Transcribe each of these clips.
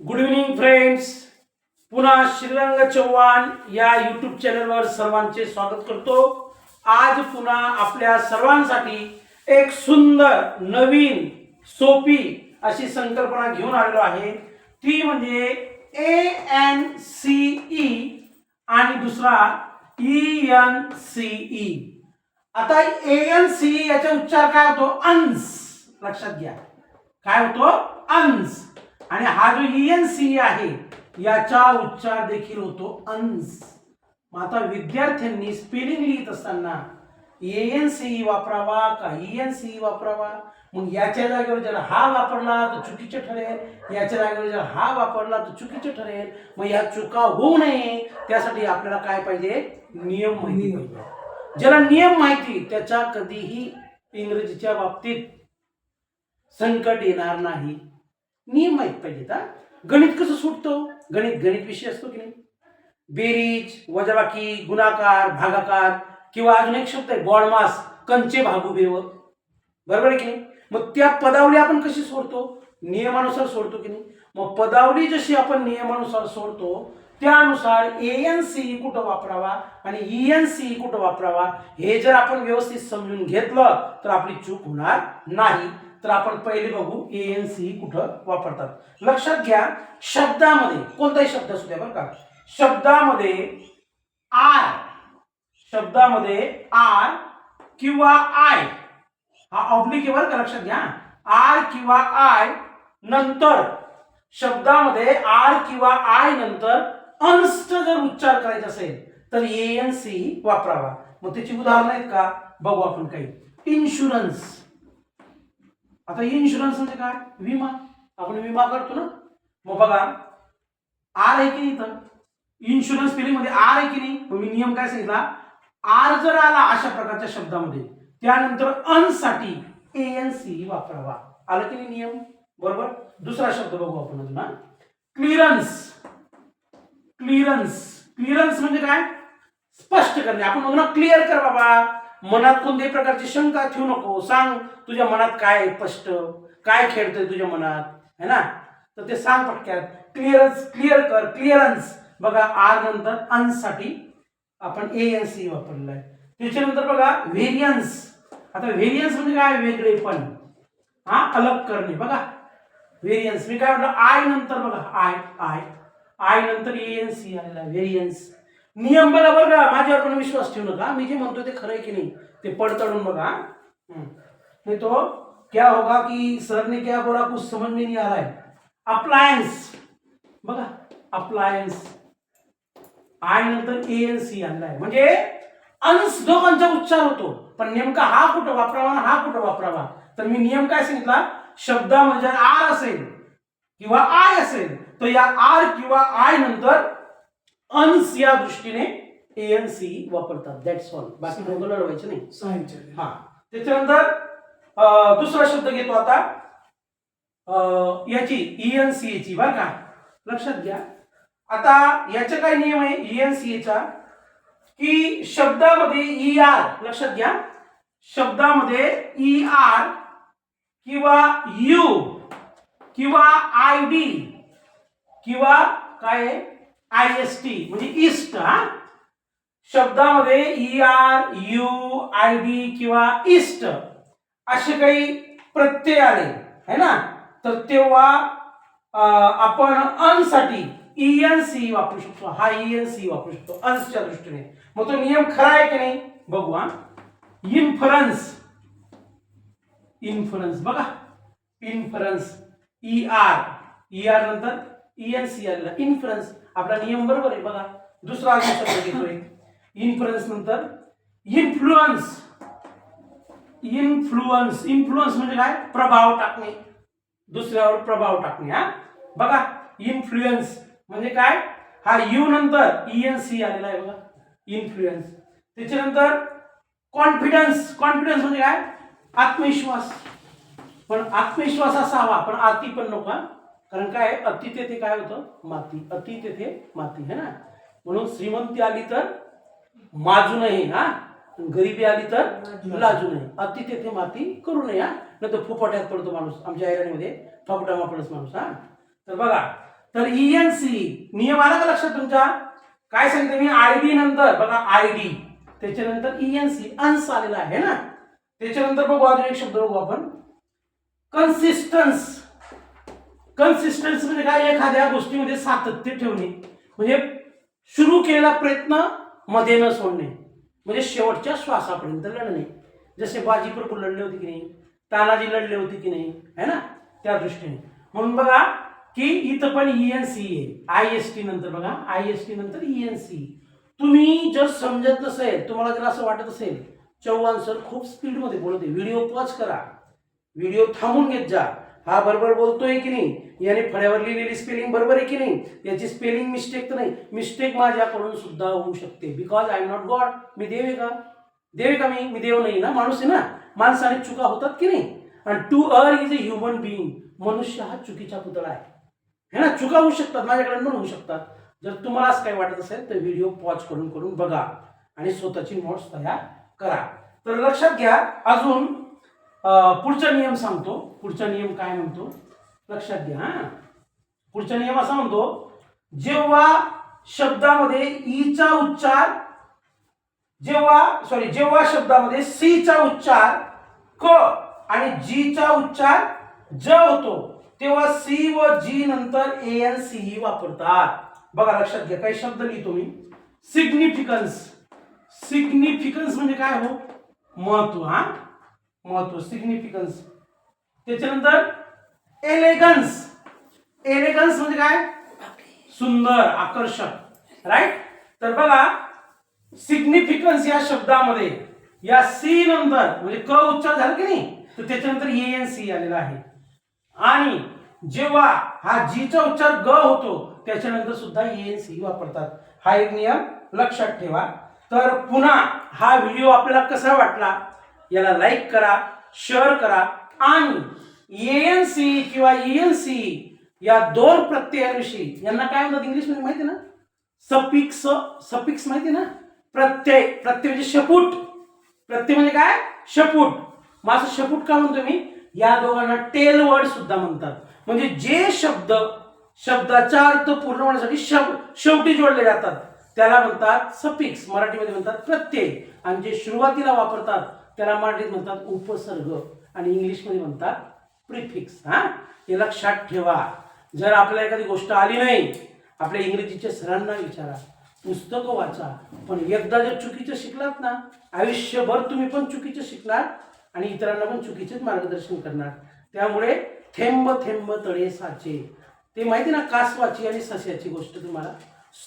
Good evening friends पुन्हा श्रीरंग चव्हाण या YouTube चॅनलवर सर्वांचे स्वागत करतो. आज पुन्हा आपल्या सर्वांसाठी एक सुंदर नवीन सोपी अशी संकल्पना घेऊन आलेलो आहे. ती म्हणजे ए एन सी ई आणि दुसरा ई एन सी ई आता ए एन सी याचा उच्चार काय होतो? अंश. लक्षात घ्या. काय होतो? अंश. आणि हा जो एन सी आहे याचा उच्चार देखील होतो मग आता विद्यार्थ्यांनी स्पेलिंग लिहित असताना एन सी वापरावा का एन सी वापरावा? मग याच्या जागेवर जर हा वापरला तर चुकीचे ठरेल. याच्या जागेवर जर हा वापरला तर चुकीचे ठरेल. मग या चुका होऊ नये. त्यासाठी आपल्याला काय पाहिजे? नियम माहिती पाहिजे. ज्याला नियम माहिती त्याच्या कधीही इंग्रजीच्या बाबतीत संकट येणार नाही. नियम माहीत पाहिजेत हा. गणित कसं सुटतो? गणित गणित विषय असतो की नाही? बेरीज वजाबाकी गुणाकार भागाकार किंवा अजून एक शब्द आहे बॉडमास कंचे भागू बेव. बरोबर आहे की नाही? मग त्या पदावली आपण कशी सोडतो? नियमानुसार सोडतो की नाही? मग पदावली जशी आपण नियमानुसार सोडतो त्यानुसार ए एन सी कुठं वापरावा आणि ई एन सी कुठं वापरावा हे जर आपण व्यवस्थित समजून घेतलं तर आपली चूक होणार नाही. तर आपण पहिले बघू ए एन सी कुठं वापरतात. लक्षात घ्या शब्दामध्ये कोणताही शब्द असू द्या बरं का. शब्दामध्ये आर शब्दामध्ये आर किंवा आय हा ऑब्लिक आहे बरं का लक्षात घ्या. आर किंवा आय नंतर शब्दामध्ये आर किंवा आय नंतर अंश जर उच्चार करायचा असेल तर ए एन सी वापरावा. मग त्याची उदाहरणं आहेत का? बघू आपण काही. इन्शुरन्स आता इन्शुरन्स म्हणजे काय? विमा. आपण विमा करतो ना? मग बघा आर आहे की नाही इथं? इन्शुरन्स स्पेलिंगमध्ये आर आहे की नाही? मग मी नियम काय सांगितला? आर जर आला अशा प्रकारच्या शब्दामध्ये त्यानंतर अनसाठी ए एन सी वापरावा. आलं की नाही नियम? बरोबर? दुसरा शब्द बघू आपण अजून क्लिअरन्स क्लिअरन्स क्लिअरन्स म्हणजे काय? स्पष्ट करणे. आपण म्हणतो क्लिअर कर बाबा. मनात कोणत्याही प्रकारची शंका ठेवू नको. सांग तुझ्या मनात काय स्पष्ट? काय खेळतोय तुझ्या मनात? है ना? तर ते सांग पटक्यात. क्लिअरन्स क्लिअर कर. क्लिअरन्स बघा आर नंतर अन्ससाठी आपण ए एन सी वापरलेलं आहे त्याच्यानंतर बघा व्हेरियन्स आता व्हेरियन्स म्हणजे काय? वेगळेपण हा? अलग करणे. बघा. व्हेरियन्स मी काय म्हटलं? आय नंतर बघा. आय आय आय नंतर ए एन सी आलेला व्हेरियन्स नियम बघा बरं का? माझ्यावर पण विश्वास ठेवू नका. मी जे म्हणतो ते खरं आहे की नाही? ते पडताळून बघा हम्म. तो क्या होगा कि सर ने क्या बोला? कुछ समझ में नहीं आ रहा है. अप्लायन्स बघा अप्लायन्स आय नंतर ए एन सी आणलाय. म्हणजे अंश दोघांचा उच्चार होतो. पण नेमका हा कुठं वापरावा आणि हा कुठं वापरावा? तर मी नियम काय सांगितला? शब्दामध्ये म्हणजे आर असेल किंवा आय असेल तर या आर किंवा आय नंतर अंश या दृष्टीने ए एन सी वापरतात. दॅट्स ऑल बाकी दोघं लढवायचं नाही. सायन्सचे हा. त्याच्यानंतर दुसरा शब्द घेतो आता. याची ईएन सी ची बरं का? लक्षात घ्या. आता याचे काय नियम आहे? ईएन सी चा की शब्दामध्ये ई आर लक्षात घ्या. शब्दामध्ये ई आर किंवा यू किंवा आय डी किंवा काय आय एस टी म्हणजे ईस्ट हा? शब्दामध्ये E R U I D किंवा ईस्ट असे काही प्रत्यय आले है ना? तर तेव्हा आपण अनसाठी एन सी वापरू शकतो. हा एन सी वापरू शकतो अन्सच्या दृष्टीने. मग तो नियम खरा आहे की नाही? बघू हा. इन्फरन्स इन्फरन्स बघा. Inference E R E R नंतर ई एन सी आलेला. इन्फरन्स आपला नियम बरोबर आहे बघा. दुसरा अजून शब्द घेतोय. इन्फ्लुएन्स नंतर इन्फ्लुअन्स इन्फ्लुअन्स इन्फ्लुअन्स म्हणजे काय? प्रभाव टाकणे. दुसऱ्यावर प्रभाव टाकणे हा? बघा. इन्फ्लुएन्स म्हणजे काय? हा यू नंतर ई एन सी आलेला आहे बघा. इन्फ्लुएन्स त्याच्यानंतर कॉन्फिडन्स कॉन्फिडन्स म्हणजे काय? आत्मविश्वास. पण आत्मविश्वास असावा पण आती पण नको कारण काय अति तेथे काय होतं? माती. अति तेथे माती है ना? म्हणून श्रीमंती आली तर माजू नये हा? गरिबी आली तर लाजू नये. अति तेथे माती करू नये हा? नाही तर फुफाट्यात पडतो माणूस आमच्या ऐरणीमध्ये फपटामा पडस माणूस हा? तर बघा तर एन सी नियम आला का लक्षात तुमच्या काय सांगितलं मी? आय डी नंतर. बघा आय डी त्याच्यानंतर एन सी अंश आलेला आहे ना? त्याच्यानंतर बघू अजून एक शब्द बघू आपण. कन्सिस्टन्स कन्सिस्टन्स म्हणजे काय? एखाद्या गोष्टीमध्ये सातत्य ठेवणे. म्हणजे सुरू केलेला प्रयत्नमध्ये न सोडणे. म्हणजे शेवटच्या श्वासापर्यंत लढणे. जसे बाजी प्रभू लढले होते की नाही? तानाजी लढले होते की नाही? है ना? त्या दृष्टीने. म्हणून बघा की इथं पण ई एन सी आहे. आय एस टी नंतर बघा. आय एस टी नंतर ई एन सी तुम्ही जर समजत नसेल तुम्हाला जर असं वाटत असेल चव्हाण सर खूप स्पीडमध्ये बोलत आहे व्हिडिओ पॉज करा. व्हिडिओ थांबून घेत जा. हा बरोबर बोलतोय की नाही? याने फळ्यावर लिहिलेली स्पेलिंग बरोबर आहे की नाही? याची स्पेलिंग मिस्टेक तर नाही. मिस्टेक माझ्याकडून सुद्धा होऊ शकते. Because I am not god मी देव आहे का? देव आहे का मी? मी देव नाही ना? माणूस आहे ना? माणसाने चुका होतात की नाही? आणि to err is a human being मनुष्य हा चुकीचा पुतळा आहे. है ना? चुका होऊ शकतात. माझ्याकडे पण होऊ शकतात. जर तुम्हाला असं काही वाटत असेल तर व्हिडिओ पॉज करून करून बघा. आणि स्वतःची नोट्स तयार करा. तर लक्षात घ्या अजून पुढचा नियम सांगतो. पुढचा नियम काय म्हणतो? लक्षात घ्या हा. पुढचा नियम असा म्हणतो जेव्हा शब्दामध्ये ईचा उच्चार जेव्हा सॉरी जेव्हा शब्दामध्ये सीचा उच्चार क आणि जीचा उच्चार ज होतो तेव्हा सी व जी नंतर ए एन सी ही वापरतात. बघा लक्षात घ्या काही शब्द लिहितो मी सिग्निफिकन्स. सिग्निफिकन्स म्हणजे काय हो? महत्त्व हा. महत्त्व सिग्निफिकन्स त्याच्यानंतर एलेगन्स एलेगन्स म्हणजे काय? सुंदर आकर्षक. राईट तर बघा सिग्निफिकन्स या शब्दामध्ये या सी नंतर म्हणजे क उच्चार झाला की नाही? तर त्याच्यानंतर ए एन सी आलेला आहे. आणि जेव्हा हा जीचा उच्चार ग होतो त्याच्यानंतर सुद्धा ए एन सी वापरतात. हा एक नियम लक्षात ठेवा. तर पुन्हा हा व्हिडिओ आपल्याला कसा वाटला? याला लाईक करा शेअर करा आणि एन सी किंवा एन सी या दोन प्रत्ययाविषयी यांना काय म्हणतात इंग्लिशमध्ये माहिती ना? सपिक्स सपिक्स माहिती ना? प्रत्यय प्रत्यय म्हणजे शपूट. प्रत्यय म्हणजे काय? शपूट. मग असं शपूट का म्हणतो मी? या दोघांना टेल वर्ड सुद्धा म्हणतात. म्हणजे जे शब्द शब्दाचा अर्थ पूर्ण होण्यासाठी शब्द शेवटी जोडले जातात. त्याला म्हणतात सपिक्स मराठीमध्ये म्हणतात प्रत्यय. आणि जे सुरुवातीला वापरतात त्याला मराठीत म्हणतात उपसर्ग आणि इंग्लिशमध्ये म्हणतात प्रिफिक्स हा? हे लक्षात ठेवा. जर आपल्याला एखादी गोष्ट आली नाही आपल्या इंग्रजीच्या सरांना विचारा पुस्तकं वाचा पण एकदा जर चुकीचं शिकलात ना आयुष्यभर तुम्ही पण चुकीचं शिकणार आणि इतरांना पण चुकीचेच मार्गदर्शन करणार. त्यामुळे थेंब थेंब तळे साचे. ते माहिती ना कासवाची आणि सस्याची गोष्ट तुम्हाला.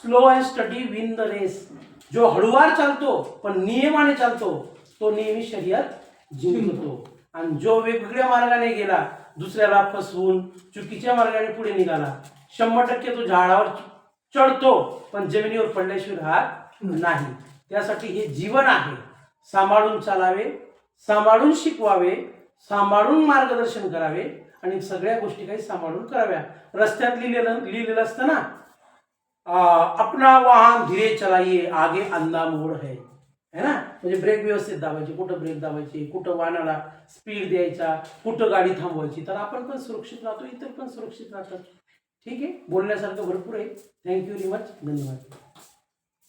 Slow and study win the race जो हळुवार चालतो पण नियमाने चालतो तो नेहमी शर्यत जिंकतो. आणि जो वेगवेगळ्या मार्गाने गेला दुसऱ्याला फसवून चुकीच्या मार्गाने पुढे निघाला शंभर टक्के तो झाडावर चढतो पण जमिनीवर पडल्याशिवाय राहत नाही. त्यासाठी हे जीवन आहे. सांभाळून चालावे सांभाळून शिकवावे सांभाळून मार्गदर्शन करावे आणि सगळ्या गोष्टी काही सांभाळून कराव्या. रस्त्यात लिहिलेलं लिहिलेलं असतं ना अं, अपना वाहन धीरे चलाइए आगे अंधा मोड है. है ना? म्हणजे ब्रेक व्यवस्थित दाबायची कुठं ब्रेक दाबायची कुठं वाहनाला स्पीड द्यायचा कुठं गाडी थांबवायची तर आपण पण सुरक्षित राहतो इतर पण सुरक्षित राहतात. ठीक आहे? बोलण्यासारखं भरपूर आहे. थँक्यू व्हेरी मच धन्यवाद.